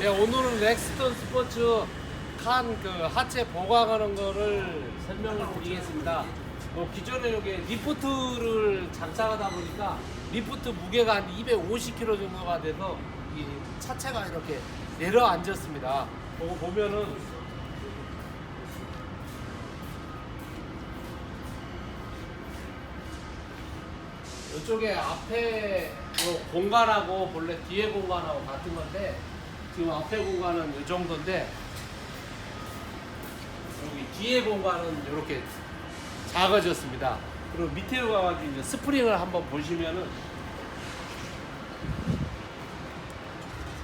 예, 오늘은 렉스턴 스포츠 칸 그 하체 보강하는 거를 설명을 드리겠습니다. 뭐 기존에 여기 리프트를 장착하다 보니까 리프트 무게가 한 250kg 정도가 돼서 이 차체가 이렇게 내려앉았습니다. 그거 보면은 이쪽에 앞에 요 공간하고 본래 뒤에 공간하고 같은 건데 지금 앞에 공간은 이 정도인데 여기 뒤에 공간은 이렇게 작아졌습니다. 그리고 밑에로 가가지고 스프링을 한번 보시면은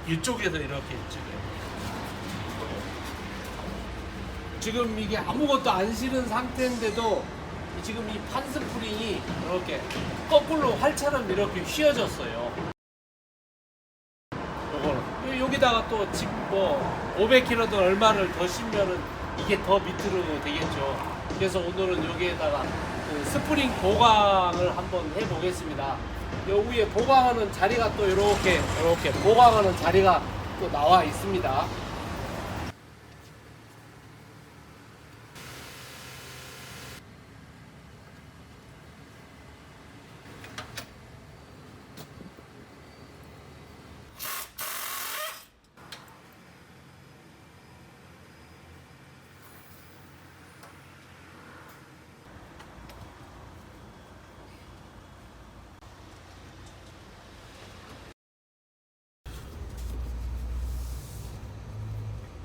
이쪽에서 이렇게 지금 지금 이게 아무것도 안 실은 상태인데도 지금 이 판스프링이 이렇게 거꾸로 활처럼 이렇게 휘어졌어요. 요거는 여기다가 또 집 뭐 500kg든 얼마를 더 싣면은 이게 더 밑으로 되겠죠. 그래서 오늘은 여기에다가 그 스프링 보강을 한번 해보겠습니다. 요 위에 보강하는 자리가 또 이렇게 이렇게 보강하는 자리가 또 나와 있습니다.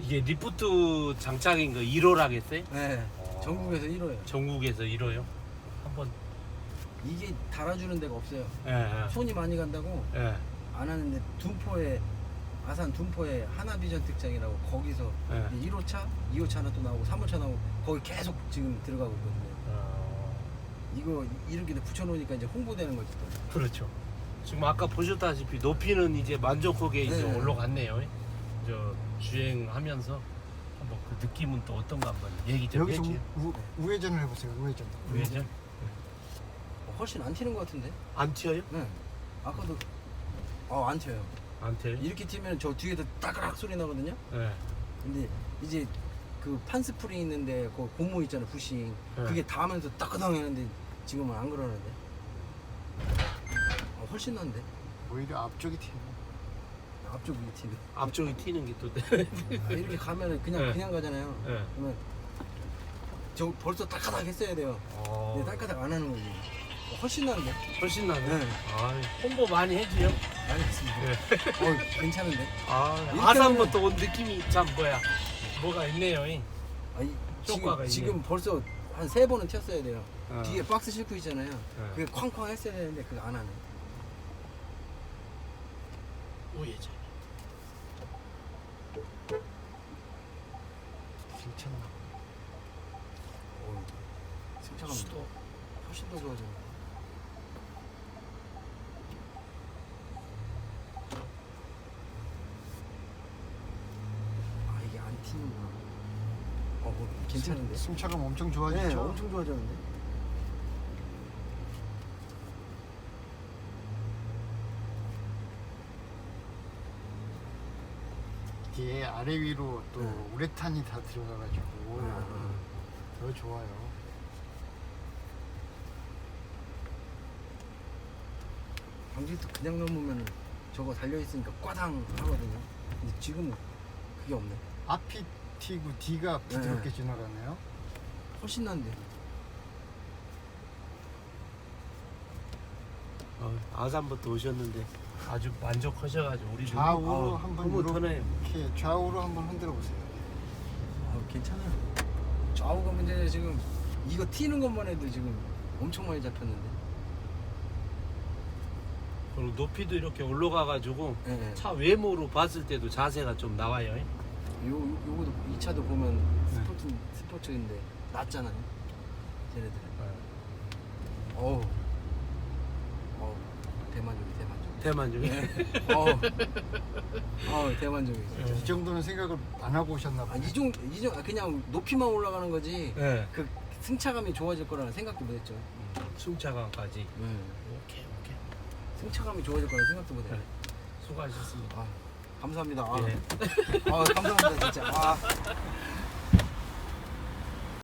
이게 리프트 장착인 거 1호라겠어요? 네. 어. 전국에서 1호예요. 전국에서 1호요? 한번 이게 달아주는 데가 없어요. 예, 예, 손이 많이 간다고 예. 안 하는데 둔포에 아산 둔포에 하나비전 특장이라고 거기서 네. 1호차, 2호차 하나 또 나오고 3호차 나오고 거기 계속 지금 들어가고 있거든요. 어, 이거 이렇게 붙여놓으니까 이제 홍보되는 거지 또. 그렇죠. 지금 아까 보셨다시피 높이는 이제 만족하게 이제 네. 올라갔네요. 저 주행하면서 한번 그 느낌은 또 어떤가 한번 얘기 좀 여기서 해주세요. 우, 우, 우회전을 해보세요. 우회전. 왜죠? 어, 훨씬 안 튀는 것 같은데? 안 튀어요? 네. 아까도 어, 안 튀어요. 안 튀어요? 이렇게 튀면 저 뒤에서 따그락 소리 나거든요. 네. 근데 이제 그 판스프링 있는데 그 고무 있잖아 부싱 네. 그게 닿으면서 따끈하는데 지금은 안 그러는데 어, 훨씬 난데 오히려 앞쪽이 튀어. 앞쪽이 튀네. 앞쪽이 튀는 게 또. 아, 이렇게 가면 그냥 네. 그냥 가잖아요. 네. 그러면 저 벌써 딸까닥 했어야 돼요. 아. 근데 딸까닥 안 하는 거지. 훨씬 나은데? 훨씬 나네. 홍보 많이 해주요. 알겠습니다. 네. 어, 괜찮은데? 아, 아산부터 온 느낌이 참 뭐야. 뭐가 있네요. 이. 아, 이, 효과가 지금, 있네. 지금 벌써 한 세 번은 튀었어야 돼요. 어. 뒤에 박스 싣고 있잖아요. 어. 그게 쾅쾅 했어야 되는데 그거 안 하네. 오예제. 2,000원. 승차감 수도. 훨씬 더 좋아져. 아 이게 안 튀는구나. 어뭐 괜찮은데? 승차감 엄청 좋아지죠? 네, 엄청 좋아졌는데. 뒤에 아래 위로 또 네. 우레탄이 다 들어가가지고 아, 더 좋아요. 방지턱 그냥 넘으면 저거 달려 있으니까 꽈당 하거든요. 근데 지금 그게 없네. 앞이 튀고 뒤가 부드럽게 네. 지나가네요. 훨씬 난데. 아산부터 오셨는데 아주 만족하셔가지고 우리 좌우로 아, 한번 편해요. 이렇게 좌우로 한번 흔들어 보세요. 아, 괜찮아요. 좌우가 문제는 지금 이거 튀는 것만 해도 지금 엄청 많이 잡혔는데. 그리고 높이도 이렇게 올라가가지고 예, 예. 차 외모로 봤을 때도 자세가 좀 나와요. 요, 요, 요거도 이 차도 보면 네. 스포츠, 스포츠인데 낮잖아요. 쟤네들. 네. 어우. 대만족이 대만족. 대만족이. 네. 어우. 어우, 대만족이 진짜. 이 정도는 생각을 안 하고 오셨나 아, 봐요. 이 정도, 이 정도, 그냥 높이만 올라가는 거지. 네. 그 승차감이 좋아질 거라는 생각도 못 했죠. 승차감까지. 네. 오케이 오케이. 승차감이 좋아질 거라는 생각도 못 했네. 네. 수고하셨습니다. 아, 감사합니다. 아, 예. 아 감사합니다 진짜. 아,